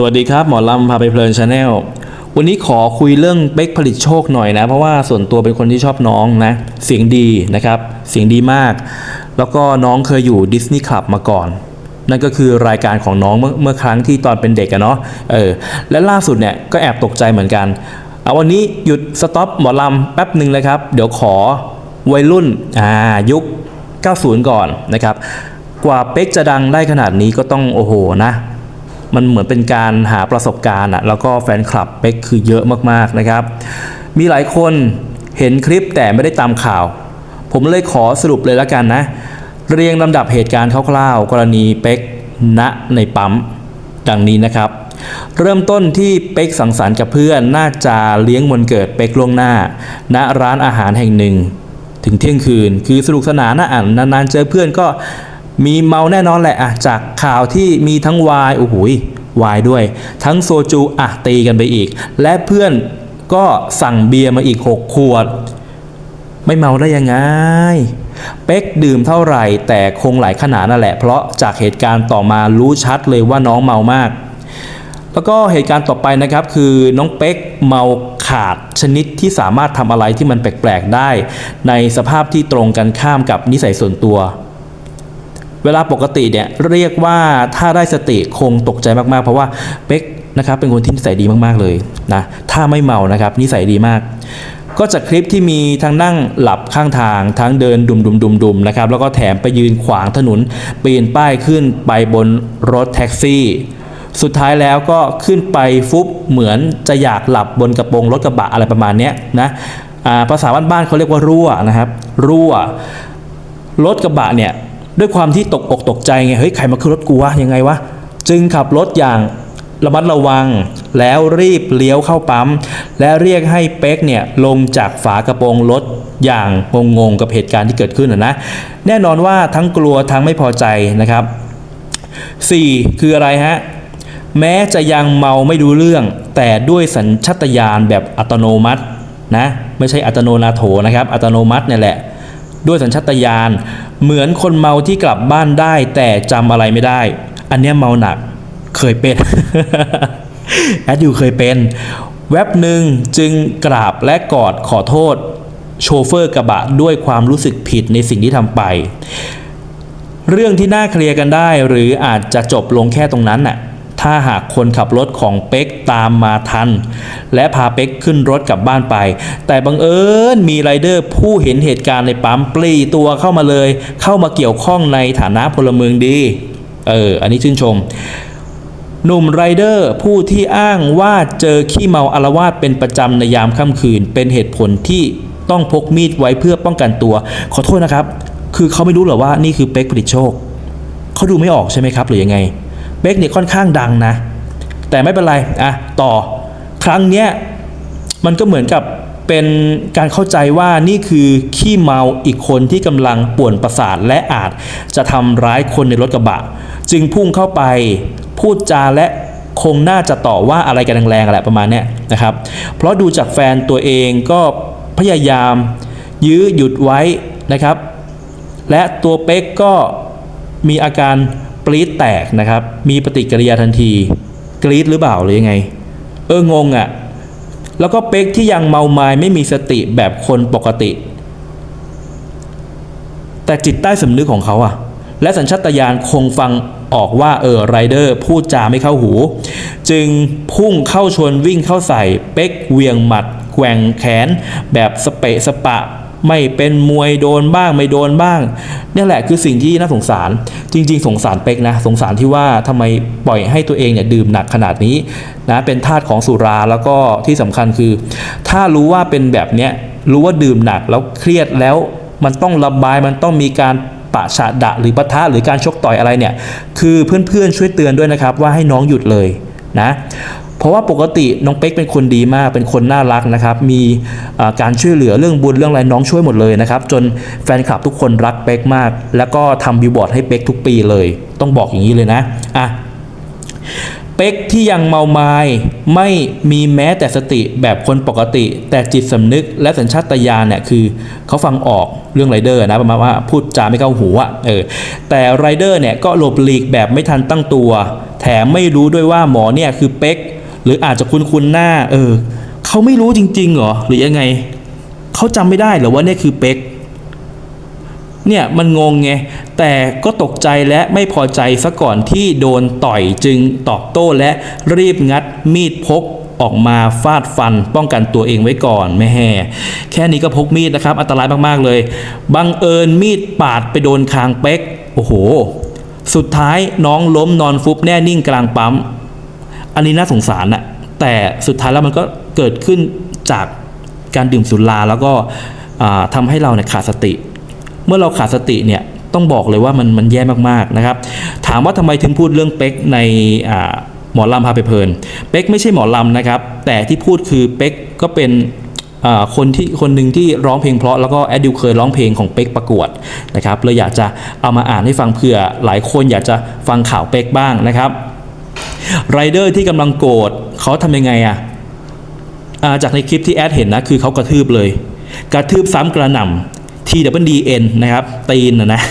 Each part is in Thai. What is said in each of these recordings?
สวัสดีครับ หมอลำพาไปเพลินชาแนลวันนี้ขอคุยเรื่องเป๊กผลิตโชคหน่อยนะ เพราะว่าส่วนตัวเป็นคนที่ชอบน้องนะ เสียงดีนะครับ เสียงดีมาก แล้วก็น้องเคยอยู่ดิสนีย์คลับมาก่อน นั่นก็คือรายการของน้องเมื่อเมื่อครั้งที่ตอนเป็นเด็กอะเนาะเออและล่าสุดเนี่ยก็แอบตกใจเหมือนกันเอาวันนี้หยุดสต็อปหมอลำแป๊บหนึ่งเลยครับ เดี๋ยวขอวัยรุ่นอ่ายุค 90 ก่อนนะครับ กว่าเป๊กจะดังได้ขนาดนี้ก็ต้องโอ้โหนะ มันเหมือนเป็นการหาประสบการณ์อะแล้วก็แฟนคลับเป๊กคือเยอะมากๆนะครับ มีหลายคนเห็นคลิปแต่ไม่ได้ตามข่าว ผมเลยขอสรุปเลยล้วกันนะ เรียงลำดับเหตุการณ์คร่าวๆ กรณีเป๊กณในปั๊มดังนี้นะครับ เริ่มต้นที่เป๊กสังสรรค์กับเพื่อนน่าจะเลี้ยงวันเกิดเป๊กล่วงหน้า ณร้านอาหารแห่งหนึ่ง ถึงเที่ยงคืนคือสนุกสนานนะอ่านนานๆเจอเพื่อนก็ มีเมาแน่นอนแหละอะจากข่าวที่มีทั้งวายโอ้โหวายด้วย ทั้งโซจูอะตีกันไปอีก และเพื่อนก็สั่งเบียร์มาอีก 6 ขวด ไม่เมาได้ยังไง เป๊กดื่มเท่าไหร่ แต่คงหลายขนาดนั่นแหละ เพราะจากเหตุการณ์ต่อมารู้ชัดเลยว่าน้องเมามาก แล้วก็เหตุการณ์ต่อไปนะครับ คือน้องเป๊กเมาขาดชนิดที่สามารถทำอะไรที่มันแปลกๆได้ ในสภาพที่ตรงกันข้ามกับนิสัยส่วนตัว วลาปกติเนี่ยเรียกว่าถ้าได้สติคงตกใจมากๆ เพราะว่าเป๊กนะครับเป็นคนที่นิสัยดีมากๆเลยนะถ้าไม่เมานะครับนิสัยดีมาก ก็จากคลิปที่มีทั้งนั่งหลับข้างทางทั้งเดินดุมดุมดุมดุมๆนะครับแล้วก็แถมไปยืนขวางถนนปีนป้ายขึ้นไปบนรถแท็กซี่สุดท้ายแล้วก็ขึ้นไปฟุบเหมือนจะอยากหลับบนกระโปรงรถกระบะอะไรประมาณเนี้ยนะภาษาบ้านๆเขาเรียกว่ารั่วนะครับ รั่วรถกระบะเนี่ย ด้วยความที่ตกอกตกใจไงเฮ้ยใครมาขึ้นรถกูวะยังไงวะจึงขับรถอย่างระมัดระวังแล้วรีบเลี้ยวเข้าปั๊ม และเรียกให้เป๊กเนี่ยลงจากฝากระโปรงรถอย่างงงๆกับเหตุการณ์ที่เกิดขึ้นนะแน่นอนว่าทั้งกลัวทั้งไม่พอใจนะครับ 4. คืออะไรฮะ แม้จะยังเมาไม่รู้เรื่อง แต่ด้วยสัญชาตญาณแบบอัตโนมัตินะไม่ใช่อัตโนนาโถนะครับ อัตโนมัติเนี่ยแหละ ด้วยสัญชาตญาณเหมือนคนเมาที่กลับบ้านได้ แต่จำอะไรไม่ได้ อันเนี้ยเมาหนักเคยเป็นแอดยูเคยเป็น แว็บหนึ่งจึงกราบและกอดขอโทษ โชเฟอร์กระบะด้วยความรู้สึกผิดในสิ่งที่ทำไป เรื่องที่น่าเคลียร์กันได้ หรืออาจจะจบลงแค่ตรงนั้นน่ะ ถ้าหากคนขับรถของเป๊กตามมาทัน และพาเป๊กขึ้นรถกลับบ้านไป แต่บังเอิญมีไรเดอร์ผู้เห็นเหตุการณ์ในปั๊มปลีตัวเข้ามาเลย เข้ามาเกี่ยวข้องในฐานะพลเมืองดี เออ อันนี้ชื่นชมหนุ่มไรเดอร์ผู้ที่อ้างว่าเจอขี้เมาอารวาสเป็นประจำในยามค่ำคืน เป็นเหตุผลที่ต้องพกมีดไว้เพื่อป้องกันตัว ขอโทษนะครับ คือเขาไม่รู้หรอว่านี่คือเป๊กผลิตโชค เขาดูไม่ออกใช่ไหมครับ หรือยังไง เป๊กเนี่ยค่อนข้างดังนะ แต่ไม่เป็นไรอะต่อครั้งเนี้ยมันก็เหมือนกับเป็นการเข้าใจว่านี่คือขี้เมาอีกคนที่กำลังป่วนประสาทและอาจจะทำร้ายคนในรถกระบะ จึงพุ่งเข้าไปพูดจาและคงน่าจะต่อว่าอะไรกันแรงๆแหละประมาณเนี้ยนะครับ เพราะดูจากแฟนตัวเองก็พยายามยื้อหยุดไว้นะครับ และตัวเป๊กก็มีอาการ ปรี๊ดแตกนะครับ มีปฏิกิริยาทันที กรี๊ดหรือเปล่าหรือยังไง เอองงอะ่ะ แล้วก็เป๊กที่ยังเมาไม้ไม่มีสติแบบคนปกติ แต่จิตใต้สำนึกของเขาอะและสัญชาตญาณคงฟังออกว่าเออไรเดอร์พูดจาไม่เข้าหู จึงพุ่งเข้าชนวิ่งเข้าใส่ เป๊กเวียงหมัด แกว่งแขน แบบสเปะสปะ ไม่เป็นมวยโดนบ้างไม่โดนบ้างนี่แหละคือสิ่งที่น่าสงสาร จริง ๆ สงสารเป๊กนะ สงสารที่ว่าทำไมปล่อยให้ตัวเองเนี่ยดื่มหนักขนาดนี้นะเป็นทาสของสุราแล้วก็ที่สำคัญคือ ถ้ารู้ว่าเป็นแบบเนี้ยรู้ว่าดื่มหนักแล้วเครียดแล้วมันต้องระบายมันต้องมีการปะฉะดะหรือปะทะหรือการชกต่อยอะไรเนี่ย คือเพื่อนๆช่วยเตือนด้วยนะครับว่าให้น้องหยุดเลยนะ เพราะว่าปกติน้องเป๊กเป็นคนดีมากเป็นคนน่ารักนะครับ มีการช่วยเหลือเรื่องบุญเรื่องอะไรน้องช่วยหมดเลยนะครับ จนแฟนคลับทุกคนรักเป๊กมาก แล้วก็ทำบิวบอร์ดให้เป๊กทุกปีเลย ต้องบอกอย่างนี้เลยนะอะเป๊กที่ยังเมาไม้ไม่มีแม้แต่สติแบบคนปกติ แต่จิตสำนึกและสัญชาตญาณเนี่ยคือเขาฟังออกเรื่องไรเดอร์นะประมาณว่าพูดจาไม่เข้าหูอะเออแต่ไรเดอร์เนี่ยก็หลบหลีกแบบไม่ทันตั้งตัว แถมไม่รู้ด้วยว่าหมอเนี่ยคือเป๊ก รืออาจจะคุ้นคุ้นๆหน้า เออเขาไม่รู้จริงๆหรอหรือยังไงเขาจำไม่ได้หรอว่านี่คือเป๊กเนี่ยมันงงไงแต่ก็ตกใจและไม่พอใจซะก่อนที่โดนต่อยจึงตอบโต้และรีบงัดมีดพกออกมาฟาดฟันป้องกันตัวเองไว้ก่อนแม่แห่แค่นี้ก็พกมีดนะครับ อันตรายมากๆเลย บังเอิญมีดปาดไปโดนคางเป๊ก โอ้โห สุดท้ายน้องล้มนอนฟุบแน่นิ่งกลางปั๊ม อันนี้น่าสงสารนะแต่สุดท้ายแล้วมันก็เกิดขึ้นจากการดื่มสุราแล้วก็ทำาให้เราเนี่ยขาดสติ เมื่อเราขาดสติเนี่ยต้องบอกเลยว่ามันมันแย่มากๆนะครับ ถามว่าทำไมถึงพูดเรื่องเป๊กในหมอลำพาไปเพลิน เป๊กไม่ใช่หมอลำนะครับ แต่ที่พูดคือเป๊กก็เป็นคนที่คนหนึ่งที่ร้องเพลงเพราะแล้วก็แอดดิวเคยร้องเพลงของเป๊กประกวดนะครับเลยอยากจะเอามาอ่านให้ฟังเผื่อหลายคนอยากจะฟังข่าวเป๊กบ้างนะครับ ไรเดอร์ที่กำลังโกรธเขาทำยังไงอะอ่าจากในคลิปที่แอดเห็นนะคือเขากระทืบเลย กระทืบซ้ำกระหน่ำ T W D N นะครับ ตีนนะนะ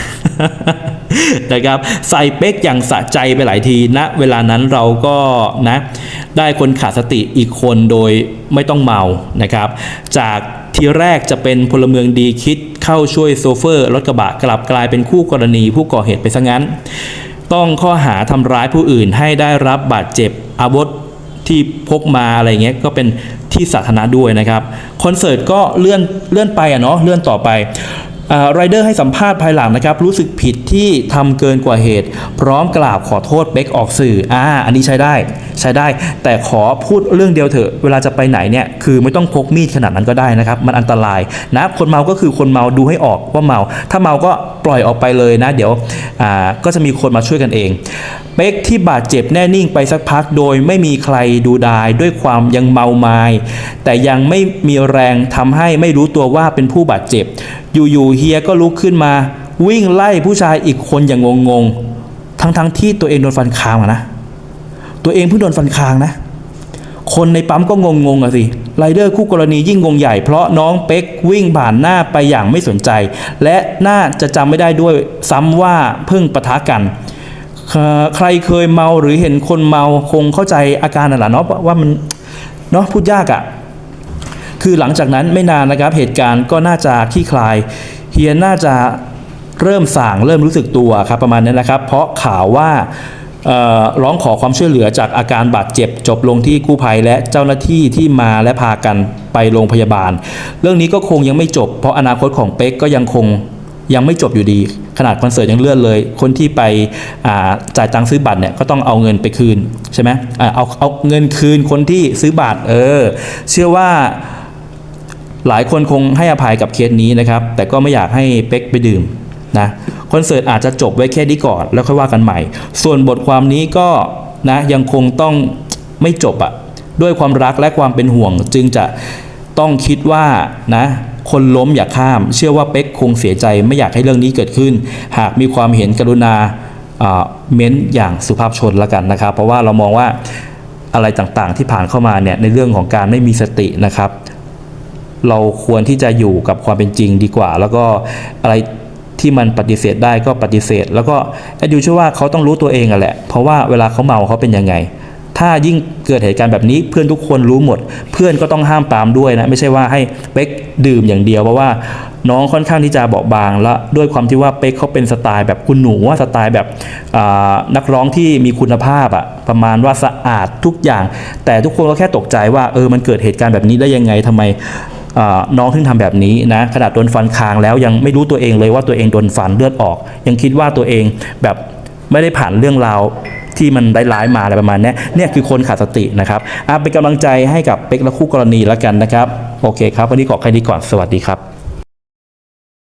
นะครับใส่เป๊กอย่างสะใจไปหลายทีณเวลานั้นเราก็นะได้คนขาดสติอีกคนโดยไม่ต้องเมานะครับ จากทีแรกจะเป็นพลเมืองดีคิดเข้าช่วยโซเฟอร์รถกระบะกลับกลายเป็นคู่กรณีผู้ก่อเหตุไปซะงั้น ต้องข้อหาทำร้ายผู้อื่นให้ได้รับบาดเจ็บอาวุธที่พกมาอะไรเงี้ยก็เป็นที่สาธารณะด้วยนะครับคอนเสิร์ตก็เลื่อนเลื่อนไปอะเนาะเลื่อนต่อไปไรเดอร์ให้สัมภาษณ์ภายหลังนะครับ รู้สึกผิดที่ทำเกินกว่าเหตุ พร้อมกล่าวขอโทษเบคออกสื่ออ่าอันนี้ใช้ได้ใช้ได้ แต่ขอพูดเรื่องเดียวเถอะเวลาจะไปไหนเนี่ยคือไม่ต้องพกมีดขนาดนั้นก็ได้นะครับ มันอันตรายนะคนเมาก็คือคนเมาดูให้ออกว่าเมา ถ้าเมาก็ปล่อยออกไปเลยนะ เดี๋ยวอ่าก็จะมีคนมาช่วยกันเองเป๊กที่บาดเจ็บแน่นิ่งไปสักพักโดยไม่มีใครดูดายด้วยความยังเมาไมา้แต่ยังไม่มีแรงทำให้ไม่รู้ตัวว่าเป็นผู้บาดเจ็บ อยู่ๆเฮียก็ลุกขึ้นมา วิ่งไล่ผู้ชายอีกคนอย่างงงๆ ทั้งๆที่ตัวเองโดนฟันคางนะ ตัวเองเพิ่งโดนฟันคางนะ คนในปั๊มก็งงงอะสิไรเดอร์คู่กรณียิ่งงงใหญ่เพราะน้องเป๊กวิ่งผ่านหน้าไปอย่างไม่สนใจ และน่าจะจำไม่ได้ด้วยซ้ำว่าเพิ่งปะทะกัน ใครเคยเมาหรือเห็นคนเมาคงเข้าใจอาการนั่นแหละเนาะว่ามันเนาะพูดยากอะ่ะคือหลังจากนั้นไม่นานนะครับเหตุการณ์ก็น่าจะคลี่คลาย เฮียน่าจะเริ่มส่างเริ่มรู้สึกตัวครับประมาณนั้นนะครับ เพราะข่าวว่า ร้องขอความช่วยเหลือจากอาการบาดเจ็บจบลงที่กู้ภัยและเจ้าหน้าที่ที่มาและพากันไปโรงพยาบาล เรื่องนี้ก็คงยังไม่จบ เพราะอนาคตของเป๊กก็ยังคงยังไม่จบอยู่ดี ขนาดคอนเสิร์ตยังเลื่อนเลย คนที่ไปจ่ายตังค์ซื้อบัตรเนี่ยก็ต้องเอาเงินไปคืนใช่ไหมอ่าเอาเอาเงินคืนคนที่ซื้อบัตรเออเชื่อว่าหลายคนคงให้อภัยกับเคสนี้นะครับ แต่ก็ไม่อยากให้เป๊กไปดื่มนะ คอนเสิร์ตอาจจะจบไว้แค่นี้ก่อน แล้วค่อยว่ากันใหม่ ส่วนบทความนี้ก็นะยังคงต้องไม่จบอะด้วยความรักและความเป็นห่วง จึงจะต้องคิดว่านะคนล้มอย่าข้าม เชื่อว่าเป๊กคงเสียใจไม่อยากให้เรื่องนี้เกิดขึ้น หากมีความเห็นกรุณาอ่าเม้นอย่างสุภาพชนละกันนะครับ เพราะว่าเรามองว่าอะไรต่างๆ ที่ผ่านเข้ามาเนี่ยในเรื่องของการไม่มีสตินะครับ เราควรที่จะอยู่กับความเป็นจริงดีกว่า แล้วก็อะไร ที่มันปฏิเสธได้ก็ปฏิเสธ แล้วก็แอดยูเชื่อว่าเขาต้องรู้ตัวเองอะแหละ เพราะว่าเวลาเขาเมาเขาเป็นยังไง ถ้ายิ่งเกิดเหตุการณ์แบบนี้เพื่อนทุกคนรู้หมด เพื่อนก็ต้องห้ามปามด้วยนะ ไม่ใช่ว่าให้เป๊กดื่มอย่างเดียวเพราะว่าน้องค่อนข้างที่จะเบาบางและด้วยความที่ว่าเป๊กเขาเป็นสไตล์แบบคุณหนูว่าสไตล์แบบนักร้องที่มีคุณภาพอะประมาณว่าสะอาดทุกอย่าง แต่ทุกคนก็แค่ตกใจว่าเออมันเกิดเหตุการณ์แบบนี้ได้ยังไงทำไม น้องถึงทำแบบนี้นะขนาดโดนฟันคางแล้วยังไม่รู้ตัวเองเลยว่าตัวเองโดนฟันเลือดออก ยังคิดว่าตัวเองแบบไม่ได้ผ่านเรื่องราวที่มันร้ายมาอะไรประมาณนี้เนี่ยคือคนขาดสตินะครับอะเป็นกำลังใจให้กับเป็กและคู่กรณีแล้วกันนะครับ โอเคครับ วันนี้ขอแค่นี้ก่อนสวัสดีครับ